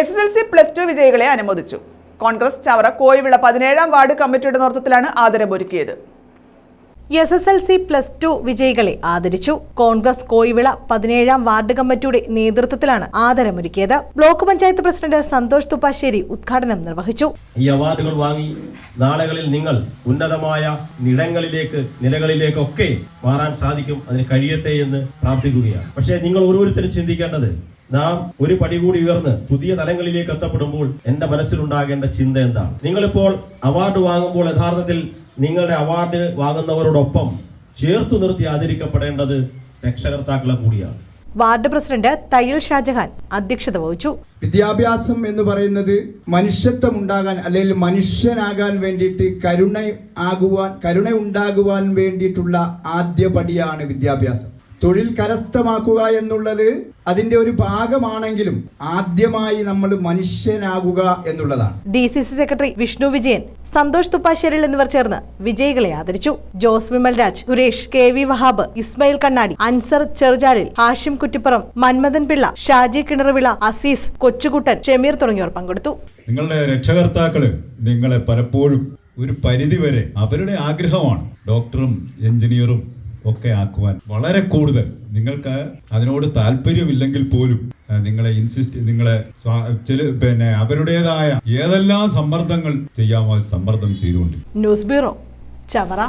S S L C plus two വിജയികളെ അനുമോദിച്ചു. കോൺഗ്രസ് ചവറ കോയിവിള പതിനേഴാം വാർഡ് കമ്മിറ്റിയുടെ നേതൃത്വത്തിലാണ് ആദരമൊരുക്കിയത് S S L C plus two വിജയികളെ ആദരിച്ചു. കോൺഗ്രസ് കോയിവിള പതിനേഴാം വാർഡ് കമ്മിറ്റിയുടെ നേതൃത്വത്തിലാണ് ആദരമൊരുക്കിയത് ബ്ലോക്ക് പഞ്ചായത്ത് പ്രസിഡന്റ് സന്തോഷ് തുപ്പാശ്ശേരി ഉദ്ഘാടനം നിർവഹിച്ചു. ഈ അവാർഡുകൾ വാങ്ങി നാളുകളിൽ നിങ്ങൾ ഉന്നതമായ നിടങ്ങളിലേക്ക് നിലകളിലേക്കൊക്കെ മാറാൻ സാധിക്കും. അതിന് കഴിയട്ടെ എന്ന് പ്രാർത്ഥിക്കുകയാണ്. പക്ഷേ നിങ്ങൾ ഓരോരുത്തരും ചിന്തിക്കേണ്ടത് നാം ഒരു പടി കൂടി ഉയർന്ന് പുതിയ തലങ്ങളിലേക്ക് എത്തപ്പെടുമ്പോൾ എന്റെ മനസ്സിലുണ്ടാകേണ്ട ചിന്ത എന്താണ്? നിങ്ങളിപ്പോൾ അവാർഡ് വാങ്ങുമ്പോൾ യഥാർത്ഥത്തിൽ നിങ്ങളുടെ അവാർഡ് വാങ്ങുന്നവരോടൊപ്പം ചേർത്തു നിർത്തി ആദരിക്കപ്പെടേണ്ടത് രക്ഷകർത്താക്കളെ കൂടിയാണ്. വാർഡ് പ്രസിഡന്റ് തയ്യൽ ഷാജഹാൻ അധ്യക്ഷത വഹിച്ചു. വിദ്യാഭ്യാസം എന്ന് പറയുന്നത് മനുഷ്യത്വം ഉണ്ടാകാൻ അല്ലെങ്കിൽ മനുഷ്യനാകാൻ വേണ്ടിയിട്ട് കരുണ ആകുവാൻ കരുണ ഉണ്ടാകുവാൻ വേണ്ടിയിട്ടുള്ള ആദ്യ പടിയാണ് വിദ്യാഭ്യാസം. തൊഴിൽ കരസ്ഥമാക്കുക എന്നുള്ളത് അതിന്റെ ഒരു ഭാഗമാണെങ്കിലും ആദ്യമായി നമ്മൾ മനുഷ്യനാകുക എന്നുള്ളതാണ്. D C C secretary Vishnu Vijayan Santhosh തുപ്പാശ്ശേരിൽ എന്നിവർ ചേർന്ന് വിജയികളെ ആദരിച്ചു. ജോസ് വിമൽ രാജ് സുരേഷ് കെ വി വഹാബ് ഇസ്മയിൽ കണ്ണാടി അൻസർ ചെറുജാലിൽ ഹാഷിം കുറ്റിപ്പുറം മന്മഥൻ പിള്ള ഷാജി കിണറുവിള അസീസ് കൊച്ചുകുട്ടൻ ഷമീർ തുടങ്ങിയവർ പങ്കെടുത്തു. നിങ്ങളുടെ രക്ഷകർത്താക്കൾ നിങ്ങളെ പലപ്പോഴും ഒരു പരിധിവരെ അവരുടെ ആഗ്രഹമാണ്. ഡോക്ടറും എഞ്ചിനീയറും ഒക്കെ ആക്കുവാൻ വളരെ കൂടുതൽ. നിങ്ങൾക്ക് അതിനോട് താല്പര്യമില്ലെങ്കിൽ പോലും നിങ്ങളെ ഇൻസിസ്റ്റ് നിങ്ങളെ ചില പിന്നെ അവരുടേതായ ഏതെല്ലാം സമ്മർദ്ദങ്ങൾ ചെയ്യാമോ സമ്മർദ്ദം ചെയ്തുകൊണ്ട് ന്യൂസ് ബ്യൂറോ ചവറ.